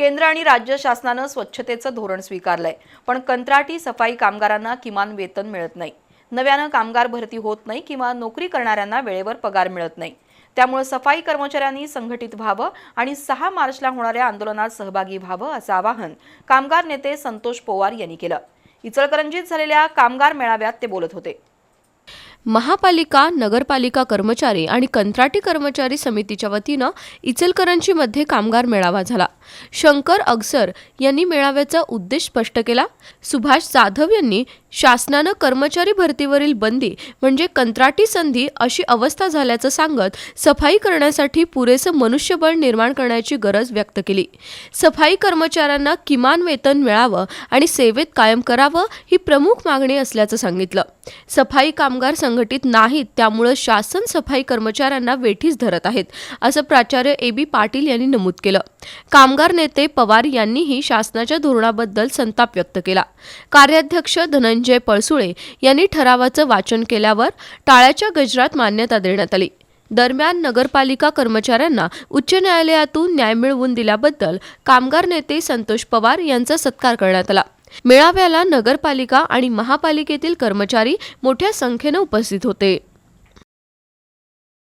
केंद्र आणि राज्य शासनानं स्वच्छतेचं धोरण स्वीकारलंय. पण कंत्राटी सफाई कामगारांना किमान वेतन मिळत नाही. नव्यानं कामगार भरती होत नाही किंवा नोकरी करणाऱ्यांना वेळेवर पगार मिळत नाही. त्यामुळे सफाई कर्मचाऱ्यांनी संघटित व्हावं आणि सहा मार्चला होणाऱ्या आंदोलनात सहभागी व्हावं असं आवाहन कामगार नेते संतोष पोवार यांनी केलं. इचलकरंजीत झालेल्या कामगार मेळाव्यात ते बोलत होते. महापालिका नगरपालिका कर्मचारी आणि कंत्राटी कर्मचारी समितीच्या वतीनं इचलकरंजीमध्ये कामगार मेळावा झाला. शंकर अगसर यांनी मेळाव्याचा उद्देश स्पष्ट केला. सुभाष जाधव यांनी शासनानं कर्मचारी भरतीवरील बंदी म्हणजे कंत्राटी संधी अशी अवस्था झाल्याचं सांगत सफाई करण्यासाठी पुरेसं मनुष्यबळ निर्माण करण्याची गरज व्यक्त केली. सफाई कर्मचाऱ्यांना किमान वेतन मिळावं आणि सेवेत कायम करावं ही प्रमुख मागणी असल्याचं सांगितलं. सफाई कामगार संघटित नाहीत त्यामुळं शासन सफाई कर्मचाऱ्यांना वेठीस धरत आहेत असं प्राचार्य ए बी पाटील यांनी नमूद केलं. कामगार नेते पवार यांनीही शासनाच्या धोरणाबद्दल संताप व्यक्त केला. कार्याध्यक्ष धनंजय पळसुळे यांनी ठरावाचं वाचन केल्यावर टाळ्याच्या गजरात मान्यता देण्यात आली. दरम्यान नगरपालिका कर्मचाऱ्यांना उच्च न्यायालयातून न्याय मिळवून दिल्याबद्दल कामगार नेते संतोष पवार यांचा सत्कार करण्यात आला. मेळाव्याला नगरपालिका आणि महापालिकेतील कर्मचारी मोठ्या संख्येनं उपस्थित होते.